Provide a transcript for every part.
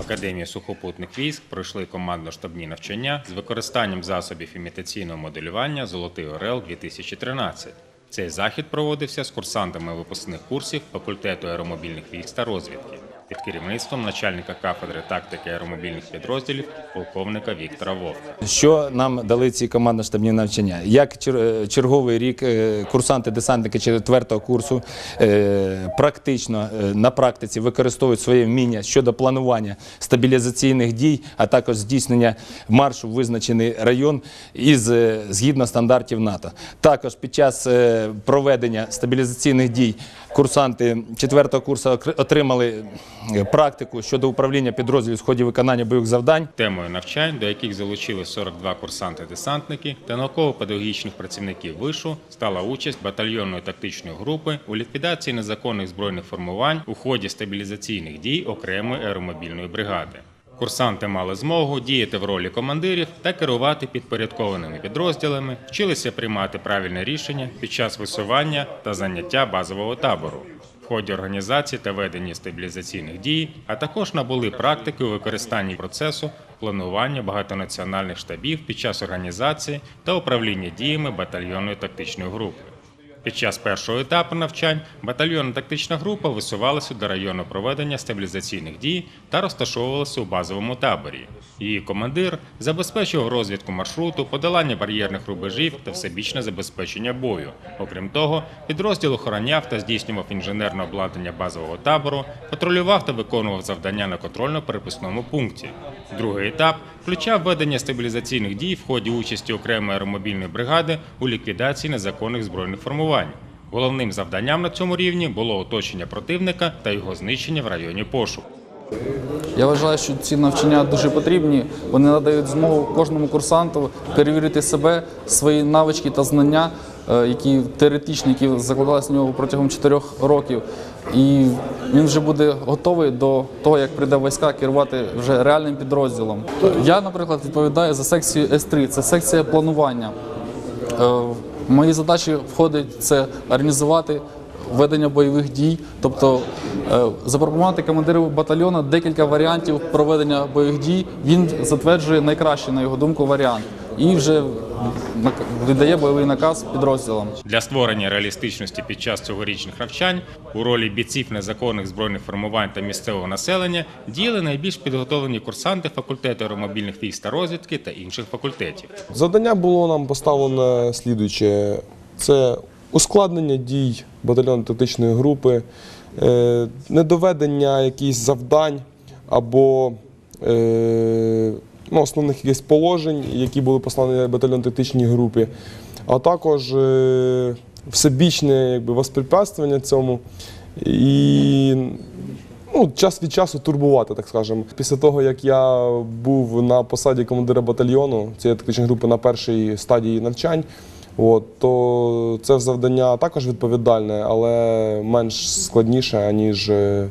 Академії сухопутних військ пройшли командно-штабні навчання з використанням засобів імітаційного моделювання Золотий Орел 2013. Цей захід проводився з курсантами випускних курсів факультету аеромобільних військ та розвідки під керівництвом начальника кафедри тактики аеромобільних підрозділів полковника Віктора Вовка. Що нам дали ці командно-штабні навчання? Як е, черговий рік е, курсанти-десантники четвертого курсу е, практично на практиці використовують своє вміння щодо планування стабілізаційних дій, а також здійснення маршу в визначений район із згідно стандартів НАТО. Також під час проведення стабілізаційних дій курсанти четвертого курсу отримали практику щодо управління підрозділів в ході виконання бойових завдань. Темою навчань, до яких залучили 42 курсанти-десантники та науково-педагогічних працівників вишу, стала участь батальйонної тактичної групи у ліквідації незаконних збройних формувань у ході стабілізаційних дій окремої аеромобільної бригади. Курсанти мали змогу діяти в ролі командирів та керувати підпорядкованими підрозділами, вчилися приймати правильне рішення під час висування та заняття базового табору ході організації та ведення стабілізаційних дій, а також набули практики у використанні процесу планування багатонаціональних штабів під час організації та управління діями батальйонної тактичної групи. Під час першого етапу навчань батальйонна тактична група висувалася до району проведення стабілізаційних дій та розташовувалася у базовому таборі. Її командир забезпечував розвідку маршруту, подолання бар'єрних рубежів та всебічне забезпечення бою. Окрім того, підрозділ охороняв та здійснював інженерне обладнання базового табору, патрулював та виконував завдання на контрольно-переписному пункті. Другий етап включав ведення стабілізаційних дій в ході участі окремої аеромобільної бригади у ліквідації незаконних збройних формувань. Головним завданням на цьому рівні було оточення противника та його знищення в районі пошуку. Я вважаю, що ці навчання дуже потрібні. Вони надають змогу кожному курсанту перевірити себе, свої навички та знання, е, які теоретичні, які закладалися в нього протягом 4 років. І він вже буде готовий до того, як прийде війська керувати вже реальним підрозділом. Я, наприклад, відповідаю за секцію С3, це секція планування. Е, мої задачі входить це організувати ведення бойових дій, тобто е, запропонувати командиру батальйону декілька варіантів проведення бойових дій. Він затверджує найкращий, на його думку, варіант і вже видає бойовий наказ підрозділам. Для створення реалістичності під час цьогорічних навчань у ролі бійців незаконних збройних формувань та місцевого населення діяли найбільш підготовлені курсанти факультету аеромобільних військ та розвідки та інших факультетів. Завдання було нам поставлено слідуюче: це ускладнення дій батальйонно тактичної групи, е, недоведення якихось завдань або е, ну, основних якихось положень, які були послані батальйон тактичній групі, а також е, всебічне якби, воспрепятствування цьому. І ну, час від часу турбувати, так скажемо. Після того, як я був на посаді командира батальйону цієї тактичної групи на першій стадії навчань, от, то це завдання також відповідальне, але менш складніше, аніж, е,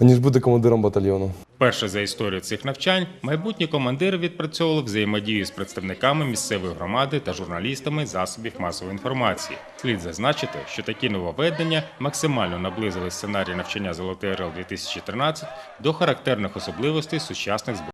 аніж бути командиром батальйону. Перше за історію цих навчань майбутні командири відпрацьовували взаємодію з представниками місцевої громади та журналістами засобів масової інформації. Слід зазначити, що такі нововведення максимально наблизили сценарій навчання Золотий Орел 2013 до характерних особливостей сучасних збройних